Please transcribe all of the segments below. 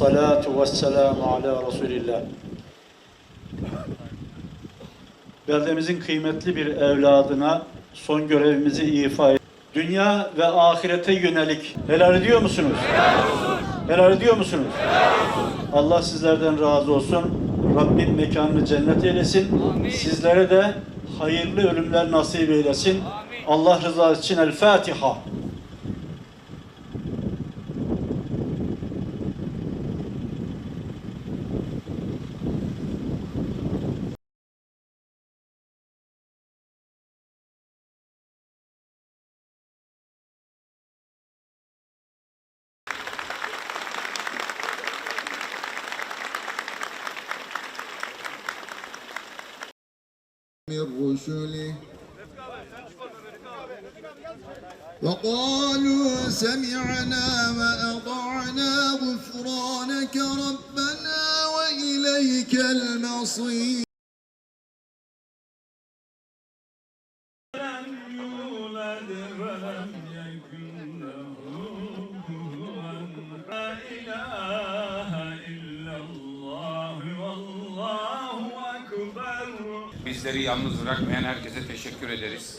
Esselatu vesselamu ala Resulillah. Beldemizin kıymetli bir evladına son görevimizi ifa et. Dünya ve ahirete yönelik helal ediyor musunuz? Helal olsun. Ediyor musunuz? Helal olsun. Allah sizlerden razı olsun. Rabbim mekanını cennet eylesin. Amin. Sizlere de hayırlı ölümler nasip eylesin. Amin. Allah rızası için El Fatiha. من رسله. وقالوا سمعنا وأطعنا غفرانك ربنا وإليك المصير. Bizleri yalnız bırakmayan herkese teşekkür ederiz.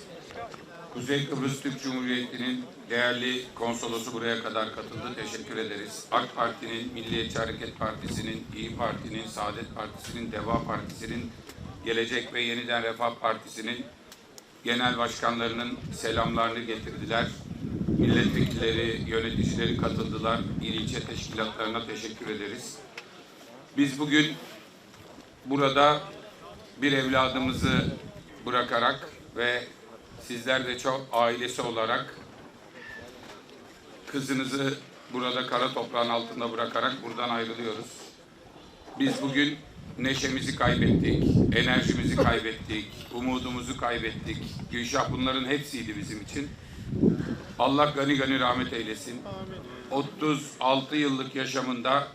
Kuzey Kıbrıs Türk Cumhuriyeti'nin değerli konsolosu buraya kadar katıldı. Teşekkür ederiz. AK Parti'nin, Milliyetçi Hareket Partisi'nin, İyi Parti'nin, Saadet Partisi'nin, Deva Partisi'nin, Gelecek ve Yeniden Refah Partisi'nin genel başkanlarının selamlarını getirdiler. Milletvekilleri, yöneticileri katıldılar. İl ilçe teşkilatlarına teşekkür ederiz. Biz bugün burada bir evladımızı bırakarak ve sizler de çok ailesi olarak kızınızı burada kara toprağın altında bırakarak buradan ayrılıyoruz. Biz bugün neşemizi kaybettik, enerjimizi kaybettik, umudumuzu kaybettik. Gülşah bunların hepsiydi bizim için. Allah gani gani rahmet eylesin. 36 yıllık yaşamında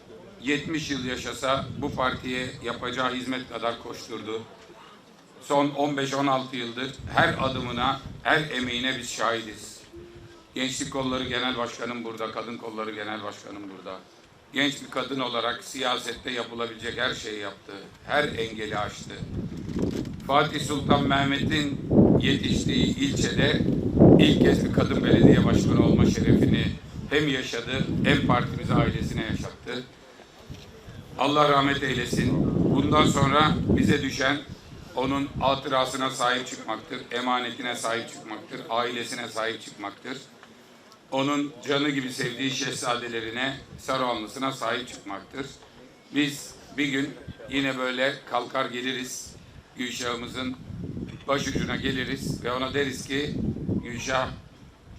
70 yıl yaşasa bu partiye yapacağı hizmet kadar koşturdu. Son 15-16 yıldır her adımına, her emeğine biz şahidiz. Gençlik Kolları Genel Başkanım burada, Kadın Kolları Genel Başkanım burada. Genç bir kadın olarak siyasette yapılabilecek her şeyi yaptı. Her engeli aştı. Fatih Sultan Mehmet'in yetiştiği ilçede ilk kez bir kadın belediye başkanı olma şerefini hem yaşadı hem partimize ailesine yaşattı. Allah rahmet eylesin. Bundan sonra bize düşen onun hatırasına sahip çıkmaktır, emanetine sahip çıkmaktır, ailesine sahip çıkmaktır. Onun canı gibi sevdiği şehzadelerine, Saruhanlısına sahip çıkmaktır. Biz bir gün yine böyle kalkar geliriz, Gülşah'ımızın başucuna geliriz ve ona deriz ki Gülşah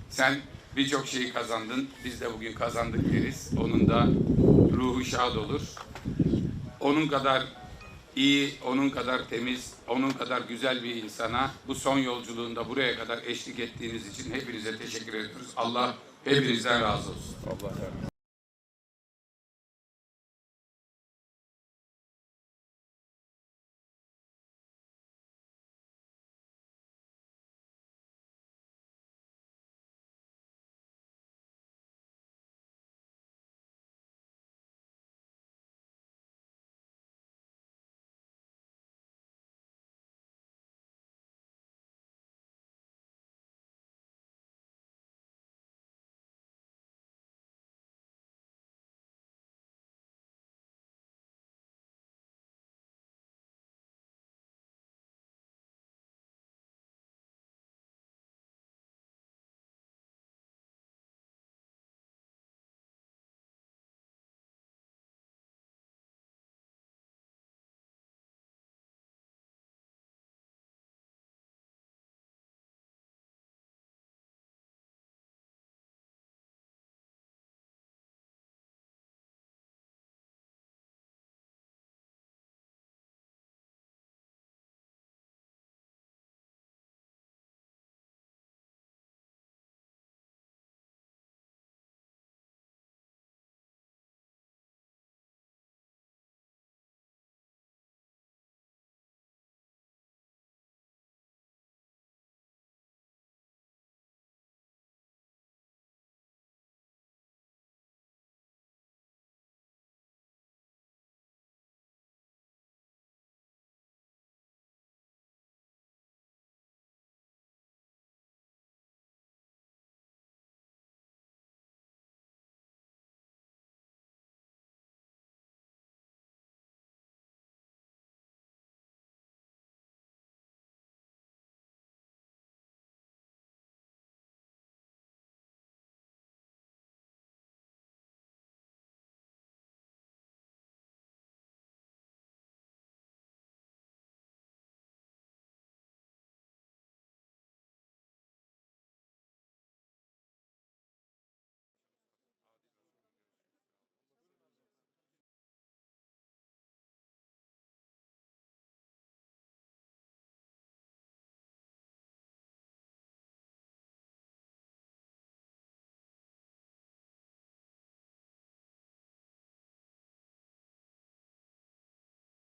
sen birçok şeyi kazandın, biz de bugün kazandık deriz. Onun da ruhu şad olur. Onun kadar iyi, onun kadar temiz, onun kadar güzel bir insana bu son yolculuğunda buraya kadar eşlik ettiğiniz için hepinize teşekkür ediyoruz. Allah hepinizden razı olsun.